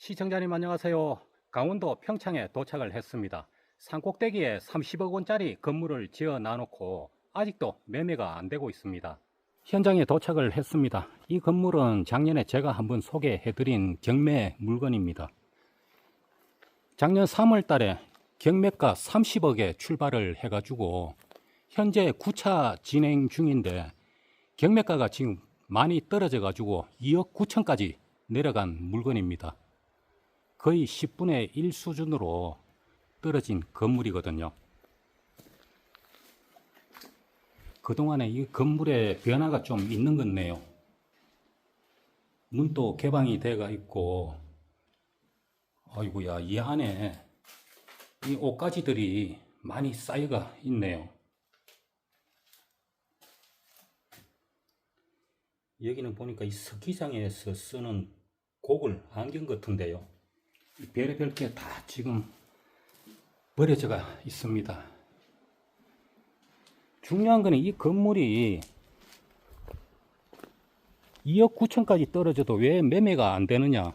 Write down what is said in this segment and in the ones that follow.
시청자님 안녕하세요. 강원도 평창에 도착을 했습니다. 산꼭대기에 30억 원짜리 건물을 지어 놔놓고 아직도 매매가 안 되고 있습니다. 현장에 도착을 했습니다. 이 건물은 작년에 제가 한번 소개해드린 경매 물건입니다. 작년 3월 달에 경매가 30억에 출발을 해가지고 현재 9차 진행 중인데 경매가가 지금 많이 떨어져 가지고 2억 9천까지 내려간 물건입니다. 거의 10분의 1 수준으로 떨어진 건물이거든요. 그동안에 이 건물의 변화가 좀 있는 것 같네요. 문도 개방이 돼가 있고, 아이고야, 이 안에 이 옷가지들이 많이 쌓여가 있네요. 여기는 보니까 이 스키장에서 쓰는 고글 안경 같은데요. 이 별의별 게 다 지금 버려져가 있습니다. 중요한 거는 이 건물이 2억 9천까지 떨어져도 왜 매매가 안 되느냐?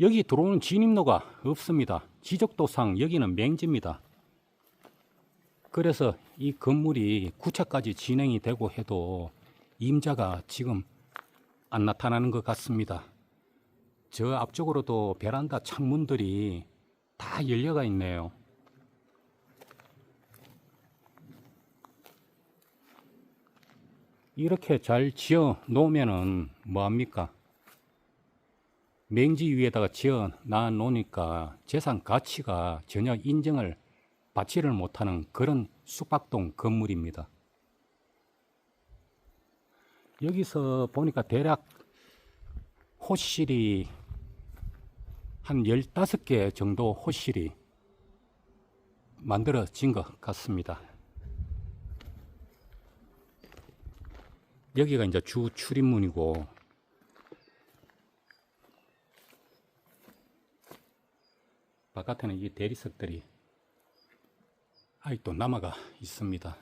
여기 들어오는 진입로가 없습니다. 지적도상 여기는 맹지입니다. 그래서 이 건물이 9차까지 진행이 되고 해도 임자가 지금 안 나타나는 것 같습니다. 저 앞쪽으로도 베란다 창문들이 다 열려가 있네요. 이렇게 잘 지어 놓으면은 뭐합니까? 맹지 위에다가 지어 놔 놓으니까 재산 가치가 전혀 인정을 받지를 못하는 그런 숙박동 건물입니다. 여기서 보니까 대략 호실이 한 15개 정도 호실이 만들어진 것 같습니다. 여기가 이제 주 출입문이고 바깥에는 이 대리석들이 아직도 남아가 있습니다.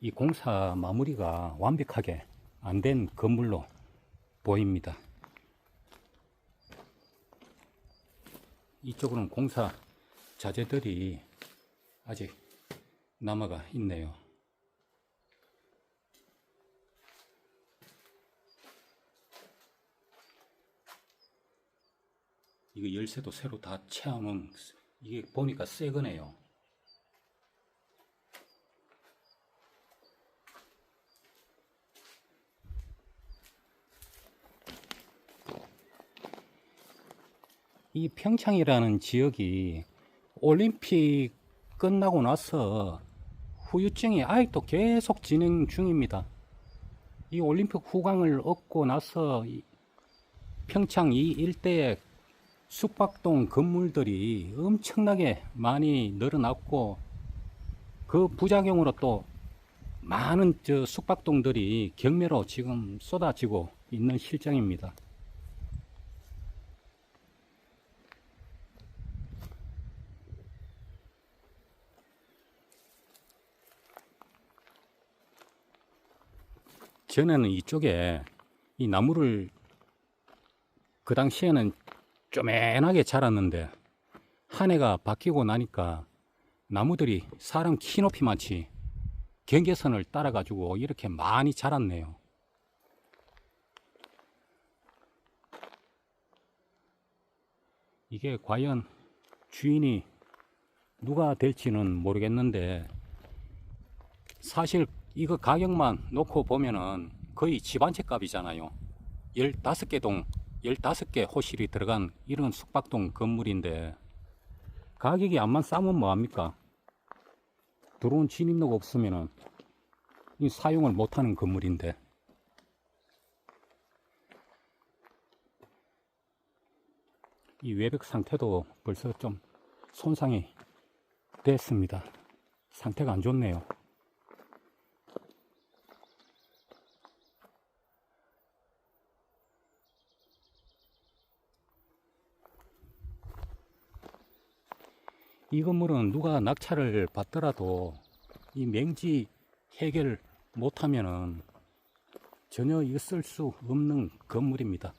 이 공사 마무리가 완벽하게 안 된 건물로 보입니다. 이쪽으로는 공사 자재들이 아직 남아가 있네요. 이거 열쇠도 새로 다 채워놓은 이게 보니까 새 거네요. 이 평창이라는 지역이 올림픽 끝나고 나서 후유증이 아직도 계속 진행 중입니다. 이 올림픽 후광을 얻고 나서 이 평창 이 일대의 숙박동 건물들이 엄청나게 많이 늘어났고 그 부작용으로 또 많은 저 숙박동들이 경매로 지금 쏟아지고 있는 실정입니다. 전에는 이쪽에 이 나무를 그 당시에는 쪼맨하게 자랐는데 한 해가 바뀌고 나니까 나무들이 사람 키 높이만치 경계선을 따라 가지고 이렇게 많이 자랐네요. 이게 과연 주인이 누가 될지는 모르겠는데 사실 이거 가격만 놓고 보면은 거의 집 한 채 값이잖아요. 15개 동, 15개 호실이 들어간 이런 숙박동 건물인데 가격이 안만 싸면 뭐합니까? 들어온 진입로가 없으면은 이 사용을 못하는 건물인데 이 외벽 상태도 벌써 좀 손상이 됐습니다. 상태가 안 좋네요. 이 건물은 누가 낙찰을 받더라도 이 맹지 해결 못하면은 전혀 있을 수 없는 건물입니다.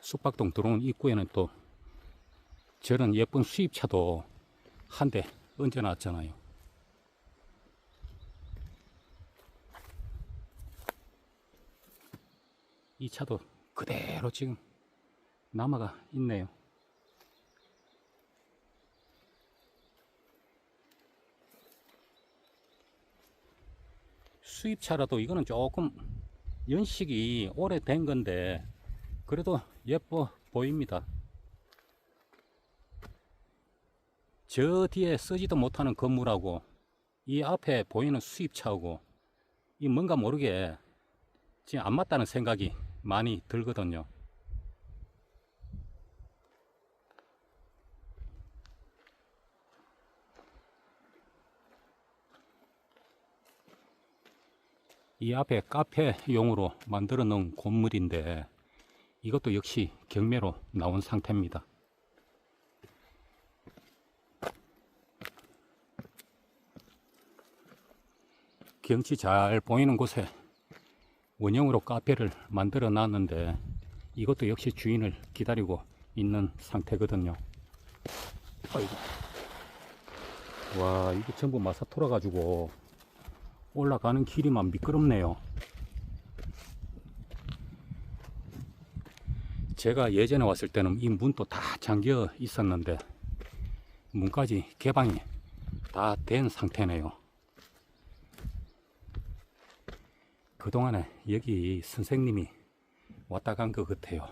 숙박동 들어온 입구에는 또 저런 예쁜 수입차도 한 대 얹어놨잖아요. 이 차도 그대로 지금 남아가 있네요. 수입차라도 이거는 조금 연식이 오래된 건데 그래도 예뻐 보입니다. 저 뒤에 쓰지도 못하는 건물하고 이 앞에 보이는 수입차하고 이 뭔가 모르게 지금 안 맞다는 생각이 많이 들거든요. 이 앞에 카페용으로 만들어 놓은 건물인데 이것도 역시 경매로 나온 상태입니다. 경치 잘 보이는 곳에 원형으로 카페를 만들어 놨는데 이것도 역시 주인을 기다리고 있는 상태거든요. 와, 이게 전부 마사토라 가지고 올라가는 길이만 미끄럽네요. 제가 예전에 왔을 때는 이 문도 다 잠겨 있었는데 문까지 개방이 다 된 상태네요. 그동안에 여기 선생님이 왔다 간 것 같아요.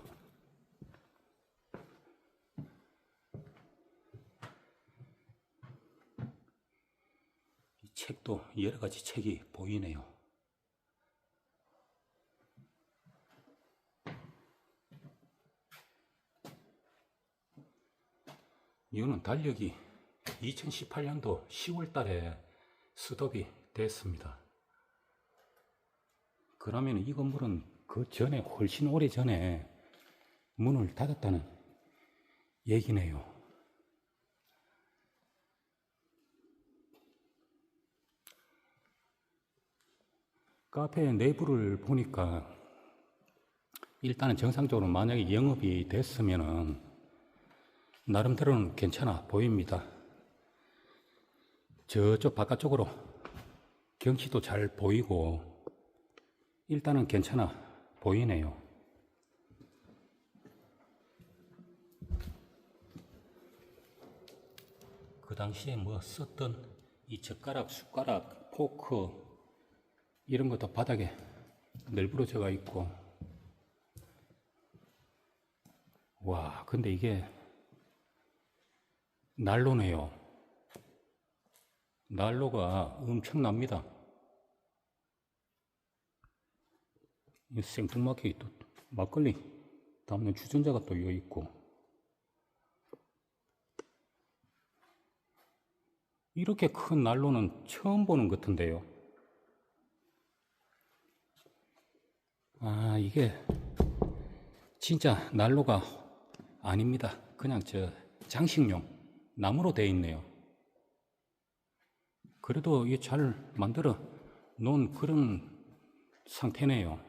이 책도 여러 가지 책이 보이네요. 이거는 달력이 2018년도 10월 달에 수독이 됐습니다. 그러면 이 건물은 그 전에 훨씬 오래 전에 문을 닫았다는 얘기네요. 카페 내부를 보니까 일단은 정상적으로 만약에 영업이 됐으면은 나름대로는 괜찮아 보입니다. 저쪽 바깥쪽으로 경치도 잘 보이고 일단은 괜찮아 보이네요. 그 당시에 뭐 썼던 이 젓가락, 숟가락, 포크 이런 것도 바닥에 널브러져가 있고 와 근데 이게 난로네요. 난로가 엄청납니다. 이 생뚱맞게 또 막걸리 담는 주전자가 또 여기 있고 이렇게 큰 난로는 처음 보는 것 같은데요. 아 이게 진짜 난로가 아닙니다. 그냥 저 장식용 나무로 되어 있네요. 그래도 이게 잘 만들어 놓은 그런 상태네요.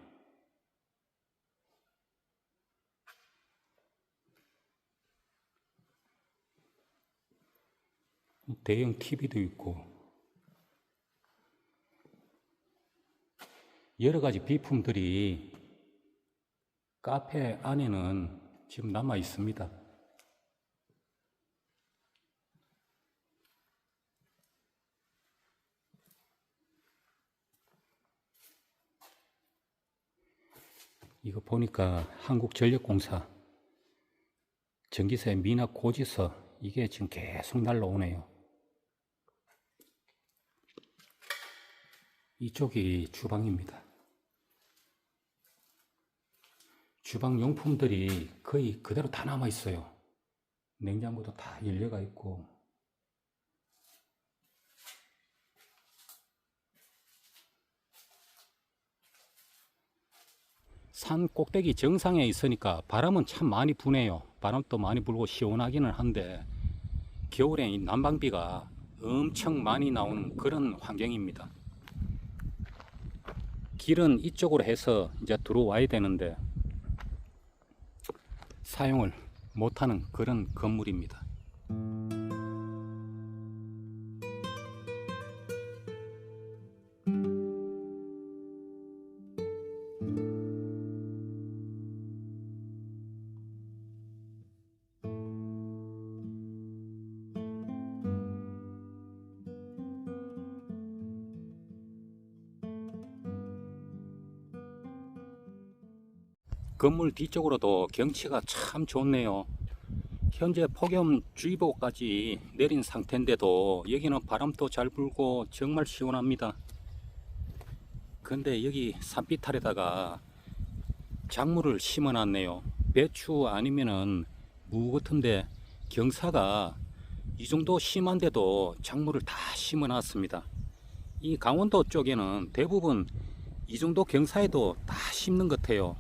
대형 TV도 있고 여러 가지 비품들이 카페 안에는 지금 남아 있습니다. 이거 보니까 한국전력공사 전기세 미납 고지서 이게 지금 계속 날라오네요. 이쪽이 주방입니다. 주방 용품들이 거의 그대로 다 남아 있어요. 냉장고도 다 열려가 있고. 산 꼭대기 정상에 있으니까 바람은 참 많이 부네요. 바람도 많이 불고 시원하기는 한데 겨울에 이 난방비가 엄청 많이 나오는 그런 환경입니다. 길은 이쪽으로 해서 이제 들어와야 되는데 사용을 못하는 그런 건물입니다. 건물 뒤쪽으로도 경치가 참 좋네요. 현재 폭염주의보까지 내린 상태인데도 여기는 바람도 잘 불고 정말 시원합니다. 근데 여기 산비탈에다가 작물을 심어 놨네요. 배추 아니면은 무 같은데 경사가 이 정도 심한데도 작물을 다 심어 놨습니다. 이 강원도 쪽에는 대부분 이 정도 경사에도 다 심는 것 같아요.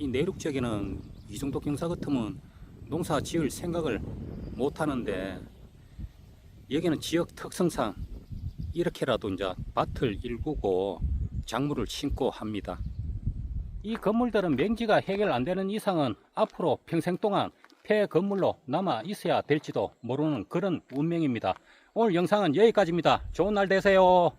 이 내륙 지역에는 이 정도 경사 같으면 농사 지을 생각을 못 하는데 여기는 지역 특성상 이렇게라도 이제 밭을 일구고 작물을 심고 합니다. 이 건물들은 맹지가 해결 안 되는 이상은 앞으로 평생 동안 폐 건물로 남아 있어야 될지도 모르는 그런 운명입니다. 오늘 영상은 여기까지입니다. 좋은 날 되세요.